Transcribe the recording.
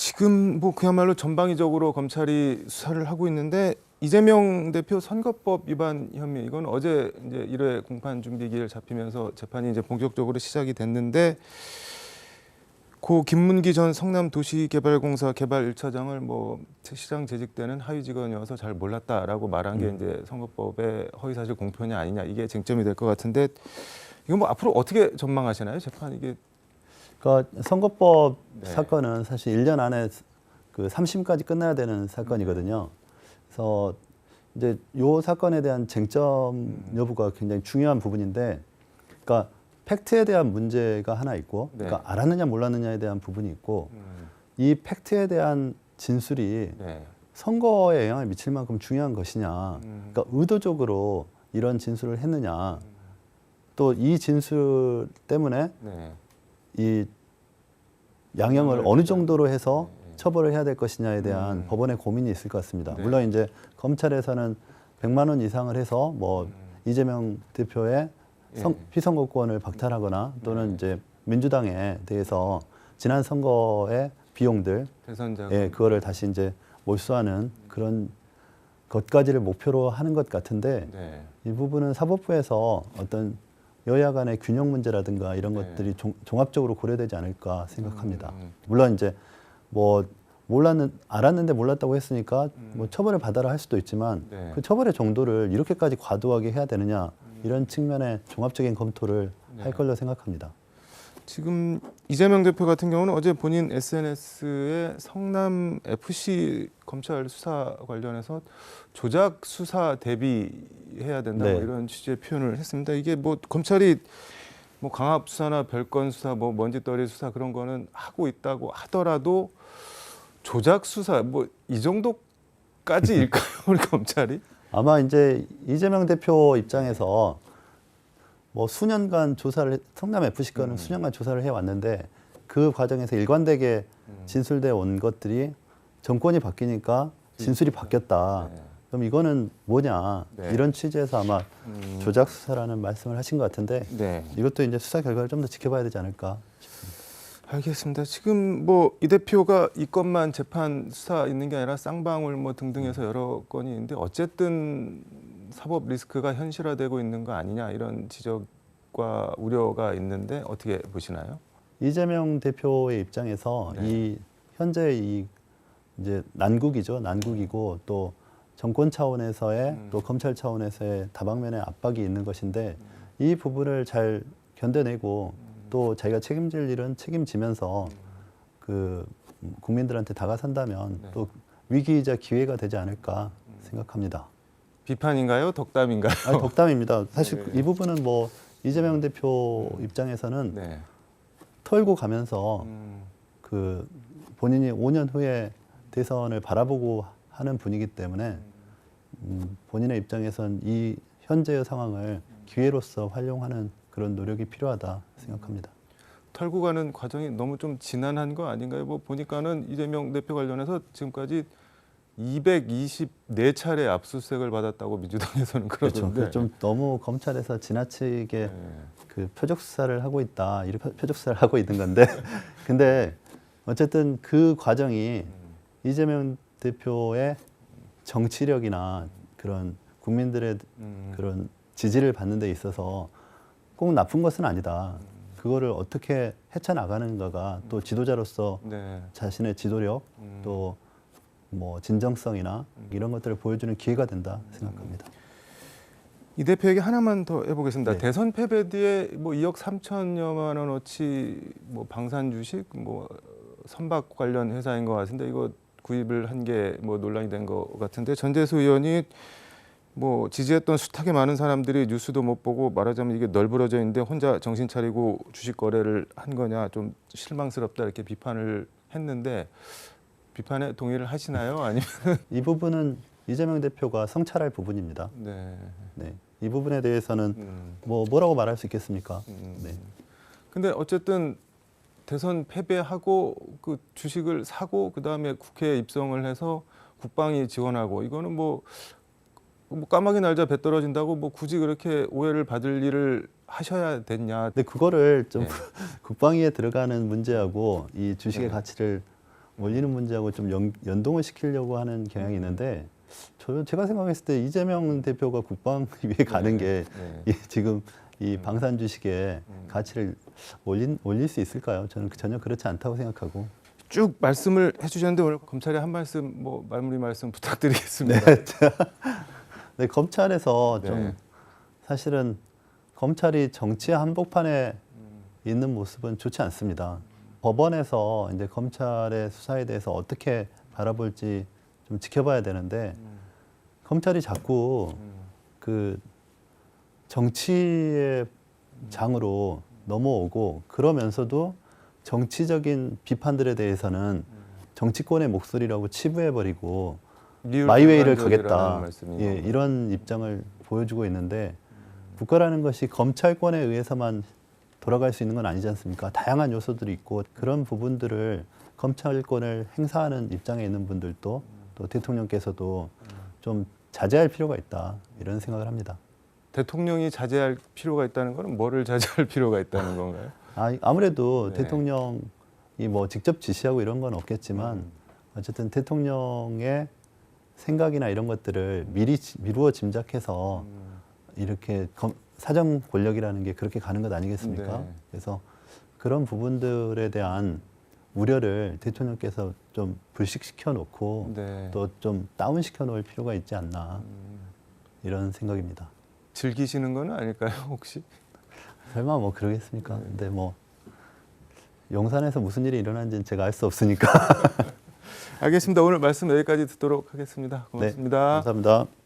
지금 뭐 그야말로 전방위적으로 검찰이 수사를 하고 있는데 이재명 대표 선거법 위반 혐의 이건 어제 이제 1회 공판 준비 기일 잡히면서 재판이 이제 본격적으로 시작이 됐는데 고 김문기 전 성남도시개발공사 개발 1차장을 뭐 시장 재직 때는 하위 직원이어서 잘 몰랐다라고 말한 게 이제 선거법의 허위사실 공표냐 아니냐 이게 쟁점이 될 것 같은데 이건 뭐 앞으로 어떻게 전망하시나요? 재판 이게 그러니까 선거법 네. 사건은 사실 1년 안에 그 3심까지 끝나야 되는 사건이거든요. 그래서 이제 요 사건에 대한 쟁점 여부가 굉장히 중요한 부분인데, 그러니까 팩트에 대한 문제가 하나 있고, 네. 그러니까 알았느냐 몰랐느냐에 대한 부분이 있고, 음, 이 팩트에 대한 진술이 네. 선거에 영향을 미칠 만큼 중요한 것이냐, 음. 그러니까 의도적으로 이런 진술을 했느냐, 또 이 진술 때문에 네. 이 양형을 어느. 정도로 해서 네, 네. 처벌을 해야 될 것이냐에 대한 음. 법원의 고민이 있을 것 같습니다. 네. 물론 이제 검찰에서는 100만 원 이상을 해서 뭐 음. 이재명 대표의 선- 예. 피선거권을 박탈하거나 또는 네. 이제 민주당에 대해서 지난 선거의 비용들 예, 그거를 다시 이제 몰수하는 그런 것까지를 목표로 하는 것 같은데 네. 이 부분은 사법부에서 어떤 여야 간의 균형 문제라든가 이런 네. 것들이 종, 종합적으로 고려되지 않을까 생각합니다. 음. 물론 이제 뭐 몰랐는 알았는데 몰랐다고 했으니까 음. 뭐 처벌을 받아라 할 수도 있지만 네. 그 처벌의 정도를 이렇게까지 과도하게 해야 되느냐 이런 측면의 종합적인 검토를 네. 할 걸로 생각합니다. 지금 이재명 대표 같은 경우는 어제 본인 SNS에 성남 FC 검찰 수사 관련해서 조작 수사 대비해야 된다 뭐 네. 이런 취지의 표현을 했습니다. 이게 뭐 검찰이 뭐 강압 수사나 별건 수사, 뭐 먼지떨이 수사 그런 거는 하고 있다고 하더라도 조작 수사 뭐 이 정도까지일까요, 우리 검찰이? 아마 이제 이재명 대표 입장에서 뭐 수년간 조사를 해- 성남 FC 건은 음. 수년간 조사를 해 왔는데 그 과정에서 일관되게 음. 진술돼 온 것들이 정권이 바뀌니까 진술이 바뀌었다. 네. 그럼 이거는 뭐냐 네. 이런 취지에서 아마 음. 조작 수사라는 말씀을 하신 것 같은데 네. 이것도 이제 수사 결과를 좀 더 지켜봐야 되지 않을까. 알겠습니다. 지금 뭐 이 대표가 이 건만 재판 수사 있는 게 아니라 쌍방울 뭐 등등해서 여러 건이 있는데 어쨌든 사법 리스크가 현실화되고 있는 거 아니냐 이런 지적과 우려가 있는데 어떻게 보시나요? 이재명 대표의 입장에서 네. 이 현재 이 이제 난국이죠. 난국이고 또 정권 차원에서의 음. 또 검찰 차원에서의 다방면의 압박이 있는 것인데 이 부분을 잘 견뎌내고 또 자기가 책임질 일은 책임지면서 그 국민들한테 다가선다면 네. 또 위기이자 기회가 되지 않을까 생각합니다. 비판인가요? 덕담인가요? 아니, 덕담입니다. 사실 네. 이 부분은 뭐 이재명 대표 입장에서는 네. 털고 가면서 음, 그 본인이 5년 후에 대선을 바라보고 하는 분이기 때문에 음, 본인의 입장에선 이 현재의 상황을 기회로서 활용하는 그런 노력이 필요하다 생각합니다. 털고 가는 과정이 너무 좀 지난한 거 아닌가요? 뭐 보니까는 이재명 대표 관련해서 지금까지 224차례 압수수색을 받았다고 민주당에서는 그렇죠. 그러던데. 그좀 너무 검찰에서 지나치게 네. 그 표적 수사를 하고 있다. 이런 표- 표적 수사를 하고 있는 건데, 근데 어쨌든 그 과정이 이재명 대표의 정치력이나 그런 국민들의 음, 그런 지지를 받는 데 있어서 꼭 나쁜 것은 아니다. 그거를 어떻게 헤쳐나가는가가 또 지도자로서 네. 자신의 지도력 음. 또 뭐 진정성이나 이런 것들을 보여주는 기회가 된다 생각합니다. 이 대표에게 하나만 더 해보겠습니다. 네. 대선 패배 뒤에 뭐 2억 3천여만 원어치 뭐 방산 주식 뭐 선박 관련 회사인 것 같은데 이거 구입을 한 게 뭐 논란이 된 것 같은데 전재수 의원이 뭐 지지했던 숱하게 많은 사람들이 뉴스도 못 보고 말하자면 이게 널브러져 있는데 혼자 정신 차리고 주식 거래를 한 거냐 좀 실망스럽다 이렇게 비판을 했는데 비판에 동의를 하시나요? 아니면 이 부분은 이재명 대표가 성찰할 부분입니다. 네. 네. 이 부분에 대해서는 음. 뭐 뭐라고 말할 수 있겠습니까? 음. 네. 근데 어쨌든 대선 패배하고 그 주식을 사고 그 다음에 국회에 입성을 해서 국방이 지원하고 이거는 뭐, 뭐 까마귀 날자 배 떨어진다고 뭐 굳이 그렇게 오해를 받을 일을 하셔야 됐냐? 근데 그거를 좀 네. 국방위에 들어가는 문제하고 이 주식의 네. 가치를 올리는 문제하고 좀 연, 연동을 시키려고 하는 경향이 있는데 저 제가 생각했을 때 이재명 대표가 국방 위에 가는 게 네. 이 지금 이 방산 주식의 음. 가치를 올린 올릴 수 있을까요? 저는 전혀 그렇지 않다고 생각하고. 쭉 말씀을 해주셨는데 오늘 검찰에 한 말씀 뭐 마무리 말씀 부탁드리겠습니다. 네, 검찰에서 좀 네. 사실은 검찰이 정치 한복판에 있는 모습은 좋지 않습니다. 법원에서 이제 검찰의 수사에 대해서 어떻게 바라볼지 좀 지켜봐야 되는데 검찰이 자꾸 그 정치의 장으로 넘어오고 그러면서도 정치적인 비판들에 대해서는 정치권의 목소리라고 치부해버리고 마이웨이를 가겠다. 예, 이런 입장을 보여주고 있는데 국가라는 것이 검찰권에 의해서만 돌아갈 수 있는 건 아니지 않습니까? 다양한 요소들이 있고 그런 부분들을 검찰권을 행사하는 입장에 있는 분들도 또 대통령께서도 좀 자제할 필요가 있다 이런 생각을 합니다. 대통령이 자제할 필요가 있다는 것은 뭐를 자제할 필요가 있다는 건가요? 아, 아무래도 네. 대통령이 뭐 직접 지시하고 이런 건 없겠지만 음. 어쨌든 대통령의 생각이나 이런 것들을 미리 지- 미루어 짐작해서 음. 이렇게 검- 사정 권력이라는 게 그렇게 가는 것 아니겠습니까? 네. 그래서 그런 부분들에 대한 우려를 대통령께서 좀 불식시켜 놓고 네. 또좀 다운시켜 놓을 필요가 있지 않나 음. 이런 생각입니다. 즐기시는 건 아닐까요, 혹시? 설마 뭐 그러겠습니까? 네. 근데 뭐 용산에서 무슨 일이 일어난지는 제가 알 수 없으니까. 알겠습니다. 오늘 말씀 여기까지 듣도록 하겠습니다. 고맙습니다. 감사합니다.